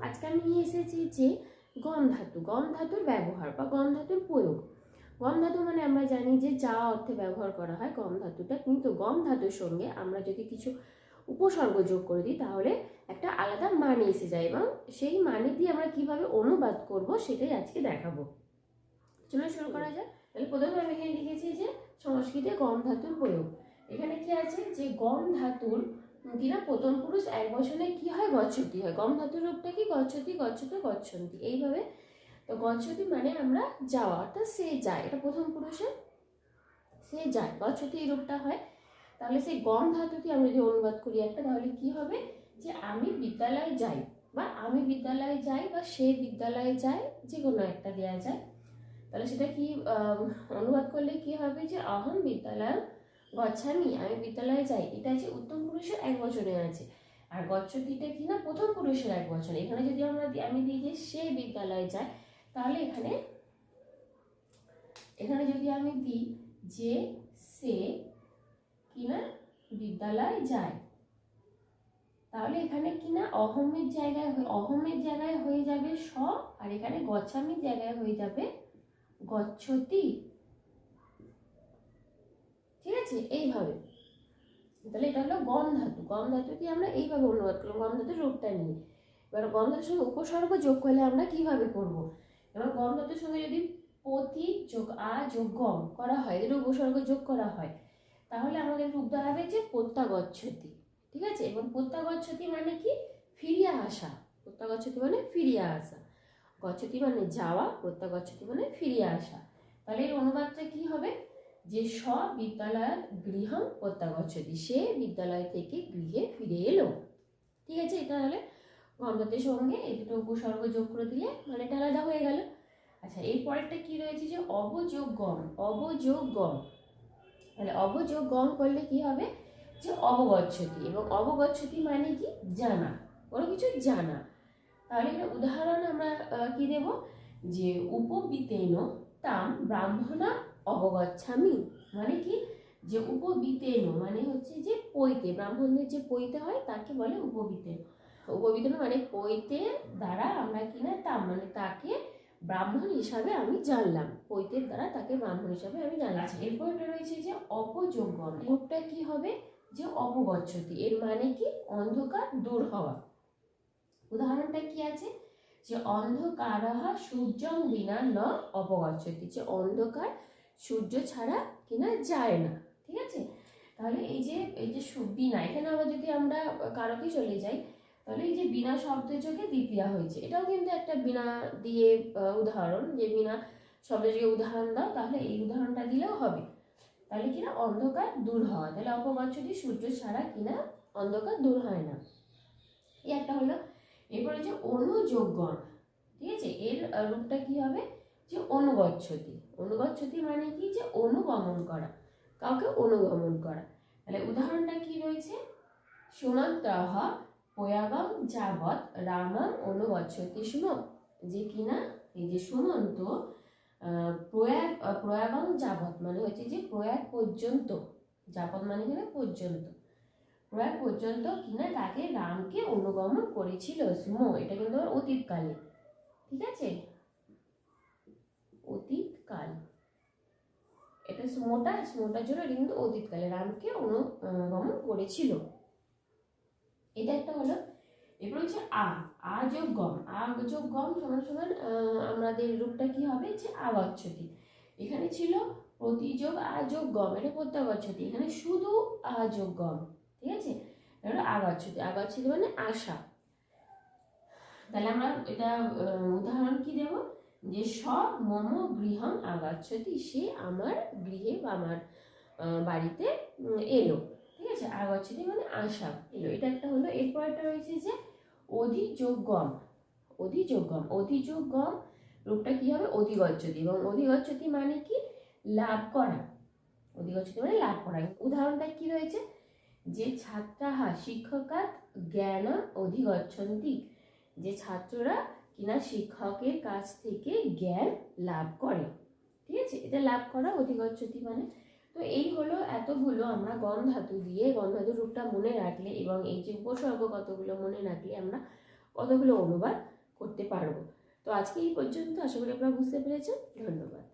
আজকে আমি নিয়ে এসেছি যে গম ধাতু, গম ধাতুর ব্যবহার বা গম ধাতুর প্রয়োগ। গম ধাতু মানে আমরা জানি যে যা অর্থে ব্যবহার করা হয় গম ধাতুটা, কিন্তু গম ধাতুর সঙ্গে আমরা যদি কিছু উপসর্গ যোগ করে দিই, তাহলে একটা আলাদা মানে এসে যায় এবং সেই মানে দিয়ে আমরা কীভাবে অনুবাদ করব সেটাই আজকে দেখাবো। চলো শুরু করা যাক। তাহলে প্রথমে আমি এখানে লিখেছি যে সংস্কৃতে গম ধাতুর প্রয়োগ। এখানে কি আছে? যে গম ধাতুর কিনা প্রথম পুরুষ এক বছরে কি হয়? গচ্ছতি হয়। গম ধাতুর রূপটা কি? গচ্ছতি গচ্ছত গচ্ছন্তি। এইভাবে তো গচ্ছতি মানে আমরা যাওয়া। অর্থাৎ সে যায়। এটা প্রথম পুরুষে সে যায়। গচ্ছতি এই রূপটা হয়। তাহলে সেই গম ধাতুটি আমরা যদি অনুবাদ করি একটা, তাহলে কি হবে? যে আমি বিদ্যালয়ে যাই বা আমি বিদ্যালয়ে যাই বা সে বিদ্যালয়ে যায়, যে কোনো একটা দেওয়া যায়। তাহলে সেটা কি অনুবাদ করলে কি হবে? যে অহম বিদ্যালয় গচ্ছামি, আমি বিদ্যালয়ে যাই এটা আছে উত্তম পুরুষের এক বছরে আছে। আর গচ্ছতিটা কি না, প্রথম পুরুষের এক বছর এখানে যদি আমরা আমি দিই যে সে বিদ্যালয়ে যায়, তাহলে এখানে এখানে যদি আমি দিই যে সে কিনা বিদ্যালয় যায়, তাহলে এখানে কিনা অহমের জায়গায় অহমের জায়গায় হয়ে যাবে স, আর এখানে গচ্ছামির জায়গায় হয়ে যাবে গচ্ছতি। আছে? এইভাবে। তাহলে এটা হলো গম ধাতু। গম ধাতুকে আমরা এইভাবে অনুবাদ করলাম। গম ধাতুর রূপটা নিয়ে। এবার গম ধাতুর সঙ্গে উপসর্গ যোগ করলে আমরা কীভাবে করব? এবার গম ধাতুর সঙ্গে যদি পতি যোগ আ যোগ গম করা হয় যদি উপসর্গ যোগ করা হয়, তাহলে আমাদের রূপ দাঁড়াবে যে প্রত্যাগচ্ছতি। ঠিক আছে? এবং প্রত্যাগচ্ছতি মানে কি? ফিরিয়ে আসা। প্রত্যাগচ্ছতি মানে ফিরিয়ে আসা। গচ্ছতি মানে যাওয়া, প্রত্যাগচ্ছতি মানে ফিরিয়ে আসা। তাহলে এর অনুবাদটা কি হবে? যে স বিদ্যালয়ের গৃহম প্রত্যাগচ্ছতি সে বিদ্যালয় থেকে গৃহে ফিরে এলো। ঠিক আছে, এটা হলে গন্ধতের সঙ্গে এই দুটো উপসর্গ যোগ করে দিলে মানে এটা আলাদা হয়ে গেল। আচ্ছা এর পরেরটা কি রয়েছে যে অবযোগ গম অবযোগ গম তাহলে অবযোগ গম করলে কি হবে? যে অবগচ্ছতি, এবং অবগচ্ছতি মানে কি? জানা, কোনো কিছু জানা। তাহলে এখানে উদাহরণ আমরা কি দেব? যে উপবিতেন তাম ব্রাহ্মণা অবগচ্ছামি মানে কি? যে উপবিতেন মানে হচ্ছে যে পৈতে ব্রাহ্মণদের যে পৈতে হয় তাকে বলে উপবিতেন। উপবিতেন মানে পৈতে দ্বারা আমরা কিনা তা মানে তাকে ব্রাহ্মণ হিসাবে আমি জানলাম। পৈতের দ্বারা তাকে ব্রাহ্মণ হিসাবে আমি জানলাম। এরপর এটা রয়েছে যে অপযোগ্যম রূপটা কি হবে? যে অপগচ্ছতি এর মানে কি? অন্ধকার দূর হওয়া। উদাহরণটা কি আছে? যে অন্ধকার সূর্যং বিনা ন অপগচ্ছতি যে অন্ধকার সূর্য ছাড়া কিনা যায় না, ঠিক আছে? তাহলে এই যে এই যে বিনা, এখানে আবার যদি আমরা কারকে চলে যাই, তাহলে এই যে বিনা শব্দের যোগে দ্বিতীয়া হয়েছে। এটাও কিন্তু একটা বিনা দিয়ে উদাহরণ, যে বিনা শব্দের যোগে উদাহরণ দাও, তাহলে এই উদাহরণটা দিলেও হবে। তাহলে কিনা অন্ধকার দূর হয়। তাহলে অপগচ্ছতি সূর্য ছাড়া কিনা অন্ধকার দূর হয় না। এই একটা হলো, এরপরে যে অনুযোগগণ, ঠিক আছে? এর রূপটা কি হবে? যে অনুগচ্ছতি। অনুগচ্ছতি মানে কি? যে অনুগমন করা। কাউকে অনুগমন করা। তাহলে উদাহরণটা কি রয়েছে? সুমন্তহ প্রয়াগম যাবৎ রামম অনুগচ্ছতি। স্ম যে কিনা? এই যে সুমন্ত প্রয়াগ প্রয়াগম যাবৎ মানে হচ্ছে যে প্রয়াগ পর্যন্ত। যাবৎ মানে এখানে পর্যন্ত। প্রয়াগ পর্যন্ত কিনা তাকে রামকে অনুগমন করেছিল। স্ম এটা কিন্তু অতীতকালে। ঠিক আছে অতীতকাল এটা স্মোটা, স্মোটার জন্য কিন্তু অতীতকালে রামকে অনুগমন করেছিল। এটা একটা হলো, এরপর হচ্ছে আ আ যোগ গম। আ যোগ গম সমান সমান আমাদের রূপটা কি হবে? যে আগচ্ছতি এখানে ছিল প্রতিযোগ, আ যোগ গম। এটা প্রত্যাগচ্ছতি এখানে শুধু আ যোগ গম, ঠিক আছে? এটা আগচ্ছতি মানে আশা। তাহলে আমরা এটা উদাহরণ কি দেব? যে স মম গৃহম আগাচ্ছতি সে আমার গৃহে বা আমার বাড়িতে এলো। ঠিক আছে? আগাচ্ছতি মানে আশা এলো। এটা একটা হলো। এরপর একটা রয়েছে যে অধিযোগম। অধিযোগম। অধিযোগম রূপটা কি হবে? অধিগচ্ছতি। এবং অধিগচ্ছতি মানে কি? লাভ করা। অধিগচ্ছতি মানে লাভ করা। উদাহরণটা কি রয়েছে? যে ছাত্রাহা শিক্ষকাত জ্ঞান অধিগচ্ছন্তি। যে ছাত্ররা কিনা শিক্ষকের কাছ থেকে জ্ঞান লাভ করে। ঠিক আছে? এটা লাভ করা অধিগচ্ছতি মানে। তো এই হলো এতগুলো আমরা গন্ধাতু ধাতু দিয়ে গণ ধাতুর রূপটা মনে রাখলে এবং এই যে উপসর্গ কতগুলো মনে রাখলে আমরা কতগুলো অনুবাদ করতে পারব। তো আজকে এই পর্যন্ত। আশা করি আপনারা বুঝতে পেরেছেন। ধন্যবাদ।